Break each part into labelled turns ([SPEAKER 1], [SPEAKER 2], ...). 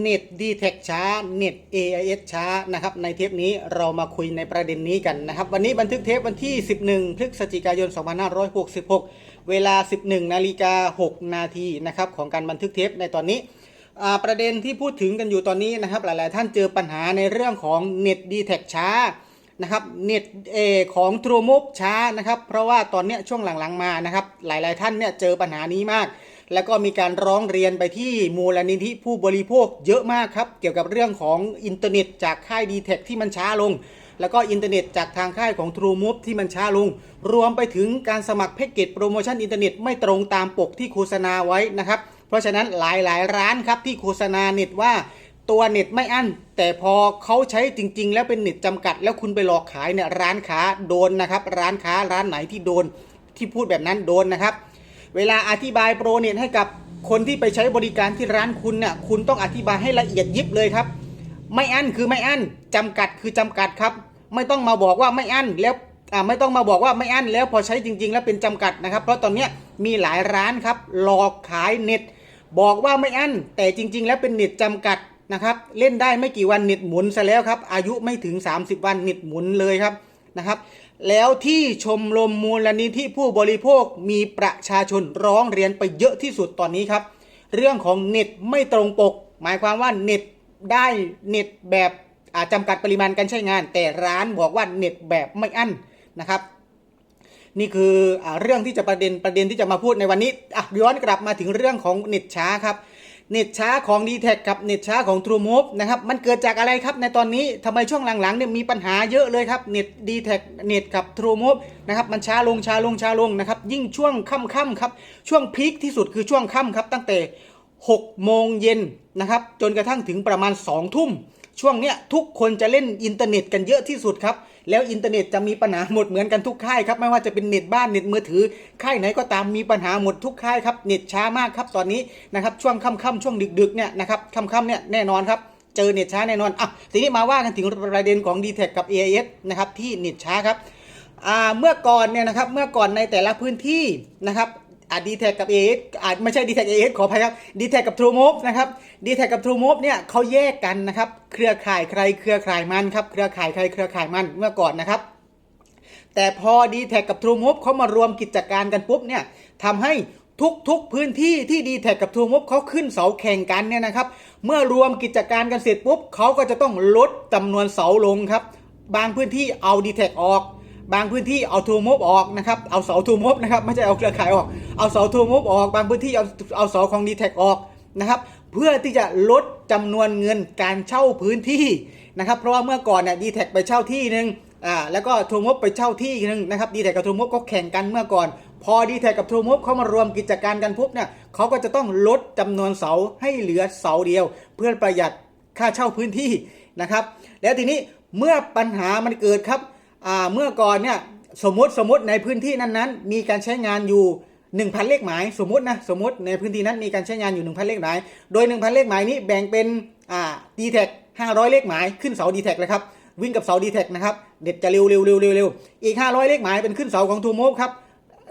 [SPEAKER 1] เน็ตดีเทคช้าเน็ต AIS ช้านะครับในเทปนี้เรามาคุยในประเด็นนี้กันนะครับ วันนี้บันทึกเทปวันที่ 11 พฤศจิกายน 2566 เวลา 11 นาฬิกา 6 นาทีนะครับของการบันทึกเทปในตอนนี้ประเด็นที่พูดถึงกันอยู่ตอนนี้นะครับ หลาย ๆ ท่านเจอปัญหาในเรื่องของเน็ตดีเทคช้านะครับเน็ตเอของ t r u e m o ช้านะครับ เพราะว่าตอนนี้ช่วงหลัง ๆ มานะครับ หลาย ๆ ท่านเนี่ยเจอปัญหานี้มาก แล้วก็มีการร้องเรียนไปที่มูลนิธิผู้บริโภคเยอะมากครับ เกี่ยวกับเรื่องของอินเทอร์เน็ตจากค่าย d t แทคที่มันช้าลง แล้วก็อินเทอร์เน็ตจากทางค่ายของ True Move ที่มันช้าลง รวมไปถึงการสมัครแพ็กเกจโปรโมชั่นอินเทอร์เน็ตไม่ตรงตามปกที่โฆษณาไว้นะครับ เพราะฉะนั้นหลายๆ ร้านครับที่โฆษณาเน็ตว่าตัวเน็ตไม่อั้น แต่พอเขาใช้จริง ๆ แล้วเป็นเน็ตจำกัด แล้วคุณไปหลอกขายเนี่ยร้านค้าโดนนะครับ ร้านค้าร้านไหนที่โดนที่พูดแบบนั้นโดนนะครับ เวลาอธิบายโปรเน็ตให้กับคนที่ไปใช้บริการที่ร้านคุณเนี่ยคุณต้องอธิบายให้ละเอียดยิบเลยครับ ไม่อั้นคือไม่อั้นจำกัดคือจำกัดครับ ไม่ต้องมาบอกว่าไม่อั้นแล้วไม่ต้องมาบอกว่าไม่อั้นแล้วพอใช้จริง ๆ แล้วเป็นจำกัดนะครับ เพราะตอนนี้มีหลายร้านครับหลอกขายเน็ต บอกว่าไม่อั้น แต่จริง ๆ แล้วเป็นเน็ตจำกัดนะครับเล่นได้ไม่กี่วันเน็ตหมุนซะแล้วครับอายุไม่ถึง 30 วันเน็ตหมุนเลยครับนะครับ แล้วที่ชมรมมูลนิธิผู้บริโภคมีประชาชนร้องเรียนไปเยอะที่สุดตอนนี้ครับ เรื่องของเน็ตไม่ตรงปก หมายความว่าเน็ตได้เน็ตแบบอาจำกัดปริมาณการใช้งาน แต่ร้านบอกว่าเน็ตแบบไม่อั้นนะครับ นี่คืออเรื่องที่จะประเด็นประเด็นที่จะมาพูดในวันนี้อะย้อนกลับมาถึงเรื่องของเน็ตช้าครับ เน็ตช้าของ d t แทกับเน็ตช้าของ True Move นะครับมันเกิดจากอะไรครับในตอนนี้ทำไมช่วงหลังๆเนี่ยมีปัญหาเยอะเลยครับเน็ต d t แทเน็ตกับ True Move นะครับมันช้าลงช้าลงช้าลงนะครับยิ่งช่วงค่ำๆครับช่วงพีคที่สุดคือช่วงค่ำครับตั้งแต่6โมงเย็นนะครับจนกระทั่งถึงประมาณ2ทุ่ม ช่วงเนี้ยทุกคนจะเล่นอินเทอร์เน็ตกันเยอะที่สุดครับ แล้วอินเทอร์เน็ตจะมีปัญหาหมดเหมือนกันทุกค่ายครับไม่ว่าจะเป็นเน็ตบ้านเน็ตมือถือค่ายไหนก็ตามมีปัญหาหมดทุกค่ายครับเน็ตช้ามากครับตอนนี้นะครับช่วงค่ำๆช่วงดึกๆเนี่ยนะครับค่ำๆเนี่ยแน่นอนครับเจอเน็ตช้าแน่นอนอะทีนี้มาว่ากันถึงประเด็นของ d t แทกับ AIS นะครับที่เน็ตช้าครับอ่าเมื่อก่อนเนี่ยนะครับเมื่อก่อนในแต่ละพื้นที่นะครับ อาดีแท็กับ AS อ่าไม่ใช่ d t แท AS ขออภัยครับ d t แท็กับ True Move นะครับ d t แท็กับ True Move เนี่ยเขาแยกกันนะครับ เครือข่ายใครเครือข่ายมันครับ เครือข่ายใครเครือข่ายมันเมื่อก่อนนะครับ แต่พอ d t แท็กับ True Move เขามารวมกิจการกันปุ๊บเนี่ยทำให้ทุกๆพื้นที่ที่ d t แท็กับ True Move เขาขึ้นเสาแข่งกันเนี่ยนะครับ เมื่อรวมกิจการกันเสร็จปุ๊บเขาก็จะต้องลดจำนวนเสาลงครับ บางพื้นที่เอา d t แท็ออก บางพื้นที่เอา True Move ออกนะครับ เอาเสา True Move นะครับไม่ใช่เอาเครือข่ายออก เอาเสา True Move ออก บางพื้นที่เอาเอาเสาของ d t แท็ออกนะครับ เพื่อที่จะลดจำนวนเงินการเช่าพื้นที่นะครับ เพราะว่าเมื่อก่อนเนี่ย d t แท็ไปเช่าที่หนึ่งอ่าแล้วก็ทูมบไปเช่าที่อีกหนึ่งนะครับดีแท็กับทูมบก็แข่งกันเมื่อก่อน พอดีแท็กับทูมบเขามารวมกิจการกันปุ๊บเนี่ยเขาก็จะต้องลดจำนวนเสาให้เหลือเสาเดียว เพื่อประหยัดค่าเช่าพื้นที่นะครับ แล้วทีนี้เมื่อปัญหามันเกิดครับ เมื่อก่อนเนี่ยสมมติสมมติในพื้นที่นั้นๆ มีการใช้งานอยู่ 1,000 เลขหมาย สมมตินะสมมติในพื้นที่นั้นมีการใช้งานอยู่ 1,000 เลขหมาย โดย 1,000 เลขหมายนี้แบ่งเป็นดีแท็กห้าร้อยเลขหมายขึ้นเสาดีแท็กเลยครับวิ่งกับเสาดีแท็กนะครับเด็ดจะเร็วเร็วเร็วเร็วอีก 500 เลขหมายเป็นขึ้นเสาของทูโมฟครับ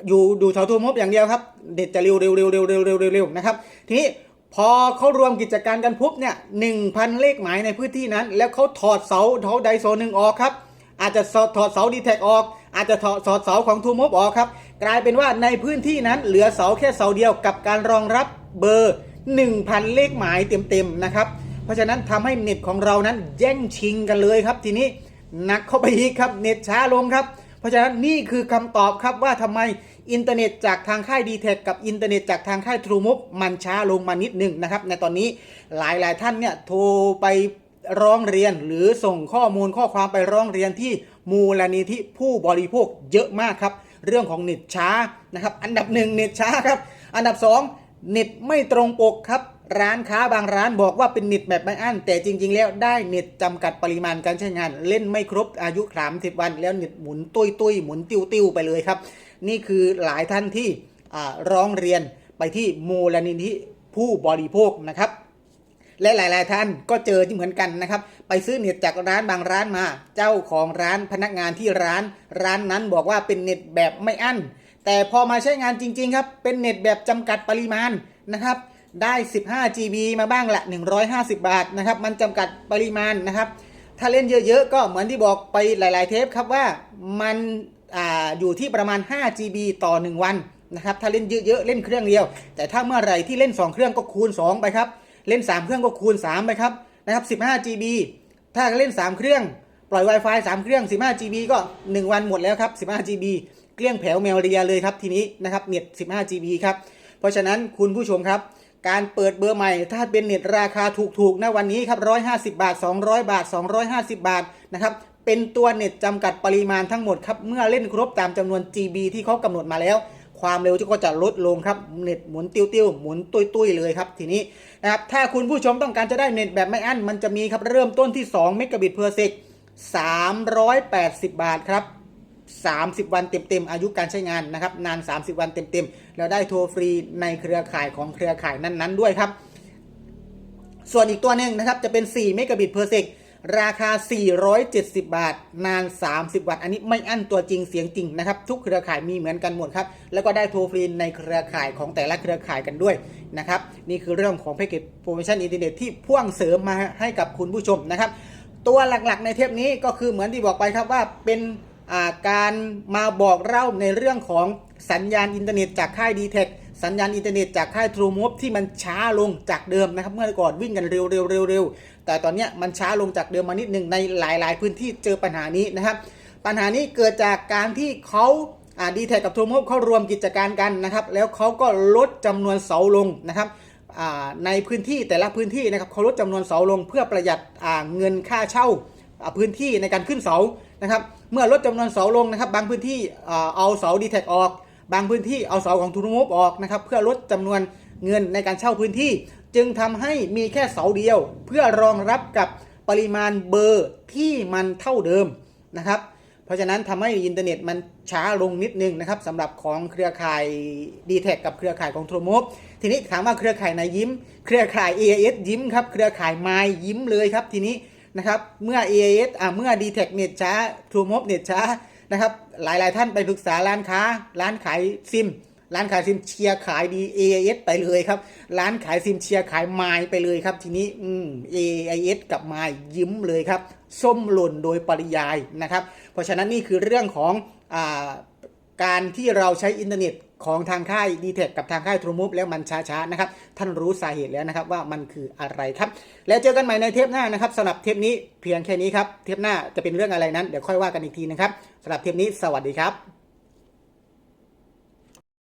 [SPEAKER 1] อยู่ดูเสาทูโมฟอย่างเดียวครับเด็ดจะเร็วเร็วเร็วเร็วเร็วเร็วเร็วนะครับทีนี้พอเขารวมกิจการกันปุ๊บเนี่ยหนึ่งพันเลขหมายในพื้นที่นั้น แล้วเขาถอดเสาเท้าใดโซนหนึ่งออกครับ อาจจะถอดเสาดีแท็กออก อาจจะถอดถอดเสาของทูโมฟออกครับ กลายเป็นว่าในพื้นที่นั้นเหลือเสาแค่เสาเดียวกับการรองรับเบอร์ 1,000 เลขหมายเต็มๆนะครับ เพราะฉะนั้นทำให้เน็ตของเรานั้นแย่งชิงกันเลยครับทีนี้หนักเข้าไปอีกครับเน็ตช้าลงครับ เพราะฉะนั้นนี่คือคำตอบครับว่าทำไมอินเทอร์เน็ตจากทางค่าย d t แทกับอินเทอร์เน็ตจากทางค่าย True Move มันช้าลงมานิดหนึ่งนะครับในตอนนี้หลายหลายๆท่านเนี่ยโทรไป ร้องเรียนหรือส่งข้อมูลข้อความไปร้องเรียนที่มูลนิธิผู้บริโภคเยอะมากครับ เรื่องของเน็ตช้านะครับ อันดับหนึ่งเน็ตช้าครับ อันดับสองเน็ตไม่ตรงปกครับ ร้านค้าบางร้านบอกว่าเป็นเน็ตแบบไม่อั้น แต่จริง ๆ แล้วได้เน็ตจำกัดปริมาณการใช้งาน เล่นไม่ครบอายุสามสิบวัน แล้วเน็ตหมุนตุ้ยตุ้ยๆหมุนติ้วติ้วๆไปเลยครับ นี่คือหลายท่านที่ร้องเรียนไปที่มูลนิธิผู้บริโภคนะครับ และหลาย ๆ ท่านก็เจอที่เหมือนกันนะครับ ไปซื้อเน็ตจากร้านบางร้านมา เจ้าของร้านพนักงานที่ร้าน ร้านนั้นบอกว่าเป็นเน็ตแบบไม่อั้น แต่พอมาใช้งานจริง ๆ ครับ เป็นเน็ตแบบจำกัดปริมาณนะครับได้ 15 GB มาบ้างละ 150 บาทนะครับ มันจำกัดปริมาณนะครับ ถ้าเล่นเยอะๆ ก็เหมือนที่บอกไปหลายๆ เทปครับว่ามันออยู่ที่ประมาณ 5 GB ต่อ 1 วันนะครับ ถ้าเล่นเยอะๆ เล่นเครื่องเดียว แต่ถ้าเมื่อไหร่ที่เล่น 2 เครื่องก็คูณ 2 ไปครับ เล่น 3 เครื่องก็คูณ 3 ไปครับนะครับ 15 GB ถ้าเล่น 3 เครื่อง ปล่อย Wi-Fi 3 เครื่อง 15 GB ก็ 1 วันหมดแล้วครับ 15 GB เกลี้ยงแผวแมวเรียเลยครับทีนี้นะครับเน็ต15 GB ครับเพราะฉะนั้นคุณผู้ชมครับ การเปิดเบอร์ใหม่ ถ้าเป็นเน็ตราคาถูกๆนะวันนี้ครับ150 บาท 200 บาท 250 บาทนะครับเป็นตัวเน็ตจำกัดปริมาณทั้งหมดครับเมื่อเล่นครบตามจำนวน GB ที่เขากำหนดมาแล้ว ความเร็วก็จะลดลงครับเน็ตหมุนติ้วๆหมุนตุ้ยๆเลยครับทีนี้นะครับถ้าคุณผู้ชมต้องการจะได้เน็ตแบบไม่อั้นมันจะมีครับเริ่มต้นที่2เมกะบิต per sec 380 บาทครับ30 วันเต็มๆ อายุการใช้งานนะครับนาน 30 วันเต็มๆ แล้วได้โทรฟรีในเครือข่ายของเครือข่ายนั้นๆ ด้วยครับ ส่วนอีกตัวหนึ่งนะครับจะเป็น 4 เมกะบิต per sec ร ราคา 470 บาท นาน 30 วันอันนี้ไม่อั้นตัวจริงเสียงจริงนะครับ ทุกเครือข่ายมีเหมือนกันหมดครับ แล้วก็ได้โทรฟรีในเครือข่ายของแต่ละเครือข่ายกันด้วยนะครับ นี่คือเรื่องของแพ็กเกจโปรโมชั่นอินเทอร์เน็ตที่พ่วงเสริมมาให้กับคุณผู้ชมนะครับ ตัวหลักๆในเทปนี้ก็คือเหมือนที่บอกไปครับว่าเป็นาการมาบอกเล่าในเรื่องของสัญญาณอินเทอร์เน็ตจากค่าย d t แทสัญญาณอินเทอร์เน็ตจากค่าย True Move ที่มันช้าลงจากเดิมนะครับ เมื่อก่อนวิ่งกันเร็วๆเร็วๆ แต่ตอนนี้มันช้าลงจากเดิมมานิดหนึ่งในหลาย ๆ พื้นที่เจอปัญหานี้นะครับ ปัญหานี้เกิดจากการที่เขาดีแทกับ True Move เขารวมกิจการกันนะครับ แล้วเขาก็ลดจำนวนเสาลงนะครับในพื้นที่แต่ละพื้นที่นะครับเขาลดจำนวนเสาลงเพื่อประหยัดเงินค่าเช่าพื้นที่ในการขึ้นเสานะครับ เมื่อลดจำนวนเสาลงนะครับ บางพื้นที่เอาเสาดีแทออก บางพื้นที่เอาเสาของทูนมูฟออกนะครับ เพื่อลดจำนวนเงินในการเช่าพื้นที่ จึงทำให้มีแค่เสาเดียว เพื่อรองรับกับปริมาณเบอร์ที่มันเท่าเดิมนะครับ เพราะฉะนั้นทำให้อินเทอร์เน็ตมันช้าลงนิดนึงนะครับสำหรับของเครือข่าย d t แทกับเครือข่ายของโทรโมฟทีนี้ถามว่าเครือข่ายไหนยิ้ม เครือข่าย AIS ยิ้มครับเครือข่ายไมยิ้มเลยครับทีนี้นะครับเมื่อ AIS อ่าเมื่อ d t แทเน็ตช้าโทรโมฟเน็ตช้านะครับหลายๆท่านไปปรึกษาร้านค้า ร้านขายซิม ร้านขายซิมเชียร์ขายดี AIS ไปเลยครับ ร้านขายซิมเชียร์ขายไมล์ไปเลยครับ ทีนี้อืม AIS กับไมล์ยิ้มเลยครับ ส้มหล่นโดยปริยายนะครับ เพราะฉะนั้นนี่คือเรื่องของอาการที่เราใช้อินเทอร์เน็ตของทางค่าย d t แทกับทางค่าย True Move แล้วมันช้าๆนะครับ ท่านรู้สาเหตุแล้วนะครับว่ามันคืออะไรครับ แล้วเจอกันใหม่ในเทปหน้านะครับสำหรับเทปนี้เพียงแค่นี้ครับ เทปหน้าจะเป็นเรื่องอะไรนั้นเดี๋ยวค่อยว่ากันอีกทีนะครับสำหรับเทปนี้สวัสดีครับ